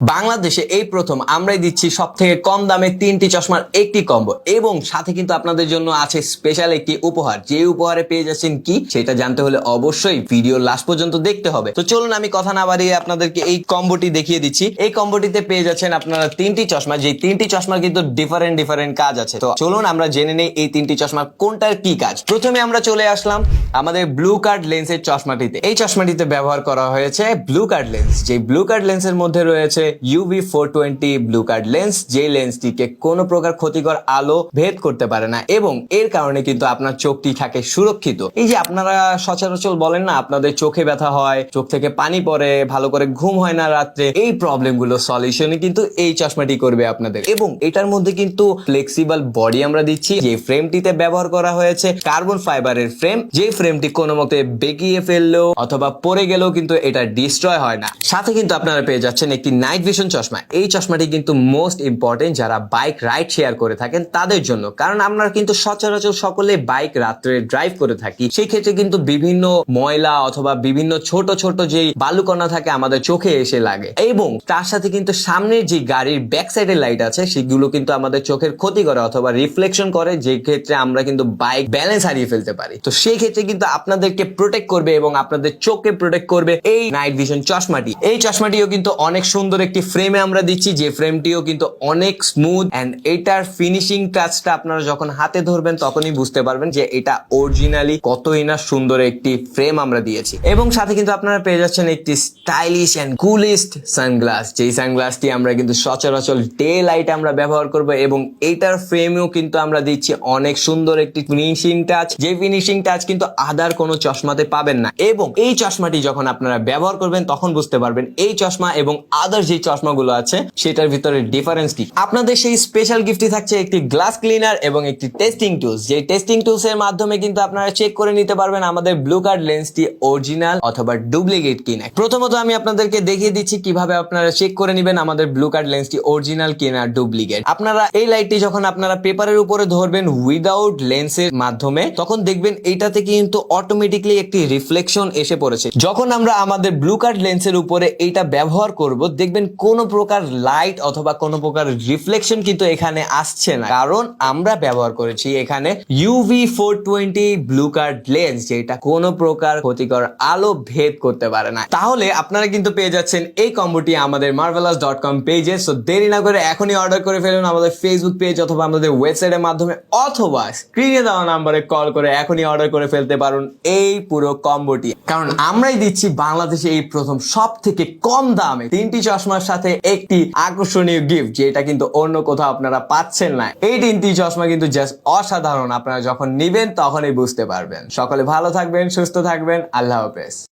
বাংলাদেশে এই প্রথম আমরাই দিচ্ছি সব থেকে কম দামে তিনটি চশমার একটি কম্বো। এবং সাথে কিন্তু আপনাদের জন্য আছে স্পেশাল একটি উপহার। যে উপহারে পেয়ে যাচ্ছেন কি, সেটা জানতে হলে অবশ্যই ভিডিও লাস্ট পর্যন্ত দেখতে হবে। তো চলুন আমি কথা না বাড়িয়ে আপনাদেরকে এই কম্বোটি দেখিয়ে দিচ্ছি। এই কম্বোটিতে পেয়ে যাচ্ছেন আপনারা তিনটি চশমা। যে তিনটি চশমার কিন্তু ডিফারেন্ট ডিফারেন্ট কাজ আছে। তো চলুন আমরা জেনে নেই এই তিনটি চশমার কোনটার কি কাজ। প্রথমে আমরা চলে আসলাম আমাদের ব্লু কার্ড লেন্সের চশমাটিতে। এই চশমাটিতে ব্যবহার করা হয়েছে ব্লু কার্ড লেন্স যে ব্লু কার্ড লেন্সের মধ্যে রয়েছে UV four twenty blue card lens যে লেন্সটিকে কোনো প্রকার ক্ষতিকর আলো ভেদ করতে পারে না এবং এর কারণে কিন্তু আপনার চোখটি থাকে সুরক্ষিত। এই যে আপনারা সচরাচর বলেন না, আপনাদের চোখে ব্যথা হয়, চোখ থেকে পানি পড়ে, ভালো করে ঘুম হয় না রাত্রে, এই প্রবলেমগুলো সলিউশনে কিন্তু এই চশমাটি করবে আপনাদের। এবং এটার মধ্যে কিন্তু ফ্লেক্সিবল বডি আমরা দিচ্ছি, যে ফ্রেমটিতে ব্যবহার করা হয়েছে কার্বন ফাইবারের ফ্রেম যে ফ্রেমটি কোনো মতে বেঁকিয়ে ফেললেও অথবা পড়ে গেলেও কিন্তু এটা ডিস্ট্রয় হয় না। সাথে কিন্তু আপনারা পেয়ে যাচ্ছেন একটি নাইট ভিশন চশমা। এই চশমাটি কিন্তু মোস্ট ইম্পর্টেন্ট যারা বাইক রাইড শেয়ার করে থাকেন তাদের জন্য। কারণ আমরা কিন্তু সচরাচর সকলে বাইক রাত্রে ড্রাইভ করে থাকি। সেই ক্ষেত্রে কিন্তু বিভিন্ন ময়লা অথবা বিভিন্ন ছোট ছোট যে বালুকণা থাকে আমাদের চোখে এসে লাগে। এবং তার সাথে কিন্তু সামনের যে গাড়ির ব্যাক সাইডের লাইট আছে, সেগুলো কিন্তু আমাদের চোখের ক্ষতি করে অথবা রিফ্লেকশন করে, যে ক্ষেত্রে আমরা কিন্তু বাইক ব্যালেন্স হারিয়ে ফেলতে পারি। তো সেই ক্ষেত্রে কিন্তু আপনাদেরকে প্রোটেক্ট করবে এবং আপনাদের চোখকে প্রোটেক্ট করবে এই নাইট ভিশন চশমাটি। এই চশমাটিও কিন্তু অনেক সুন্দর একটি ফ্রেমে আমরা দিচ্ছি, যে ফ্রেমটিও কিন্তু অনেক স্মুথ এন্ড এটার ফিনিশিং টাচটা আপনারা যখন হাতে ধরবেন তখনই বুঝতে পারবেন যে এটা অরিজিনালি কতই না সুন্দর একটি ফ্রেম আমরা দিয়েছি। এবং সাথে কিন্তু আপনারা পেয়ে যাচ্ছেন একটি স্টাইলিশ এন্ড কুলিস্ট সানগ্লাস যেই সানগ্লাসটি আমরা কিন্তু সচরাচর ডে লাইট আমরা ব্যবহার করব এবং এইটার ফ্রেমেও কিন্তু আমরা দিচ্ছি অনেক সুন্দর একটি ফিনিশিং টাচ যে ফিনিশিং টাচ কিন্তু আদার কোনো চশমাতে পাবেন না। এবং এই চশমাটি যখন আপনারা ব্যবহার করবেন তখন বুঝতে পারবেন এই চশমা এবং আদার যে চশমাগুলো আছে, সেটার ভিতরে ডিফারেন্স কি? আপনাদের সেই স্পেশাল গিফটই থাকছে একটি গ্লাস ক্লিনার এবং একটি টেস্টিং টুলস যে টেস্টিং টুলস এর মাধ্যমে কিন্তু আপনারা চেক করে নিতে পারবেন আমাদের ব্লু কার্ড লেন্সটি অরিজিনাল অথবা ডুপ্লিকেট কিনা। প্রথমত আমি আপনাদেরকে দেখিয়ে দিচ্ছি কীভাবে আপনারা চেক করে নেবেন আমাদের ব্লু কার্ড লেন্সটি অরিজিনাল কিনা ডুপ্লিকেট আপনারা এই লাইটটি যখন আপনারা পেপারের উপরে ধরবেন উইদাউট লেন্সের মাধ্যমে, তখন দেখবেন এইটাতে কিন্তু অটোমেটিকলি একটি রিফ্লেকশন এসে পড়েছে। যখন আমরা আমাদের ব্লু কার্ড লেন্সের উপরে এইটা ব্যবহার করব, দেখবেন কোনো প্রকার লাইট অথবা কোনো প্রকার রিফ্লেকশন কিন্তু এখানে আসছে না। কারণ আমরা ব্যবহার করেছি এখানে UV four twenty blue card lens যেটা কোনো প্রকার ক্ষতিকর আলো ভেদ করতে পারে না। তাহলে আপনারা কিন্তু পেয়ে যাচ্ছেন এই কম্বোটি আমাদের মার্ভেলাস ডট কম পেজে সো দেরি না করে এখনই অর্ডার করে ফেলুন আমাদের ফেসবুক পেজ অথবা আমাদের ওয়েবসাইটের মাধ্যমে, অথবা স্ক্রিনে দেওয়া নাম্বারে কল করে এখনই অর্ডার করে ফেলতে পারুন এই পুরো কম্বোটি কারণ আমরাই দিচ্ছি বাংলাদেশে এই প্রথম সব থেকে কম দামে তিনটি চশমার সাথে একটি আকর্ষণীয় গিফট যেটা কিন্তু অন্য কোথাও আপনারা পাচ্ছেন না। এই তিনটি চশমা কিন্তু জাস্ট অসাধারণ, আপনারা যখন নিবেন তখনই বুঝতে পারবেন। সকলে ভালো থাকবেন, সুস্থ থাকবেন, আল্লাহ হাফেজ।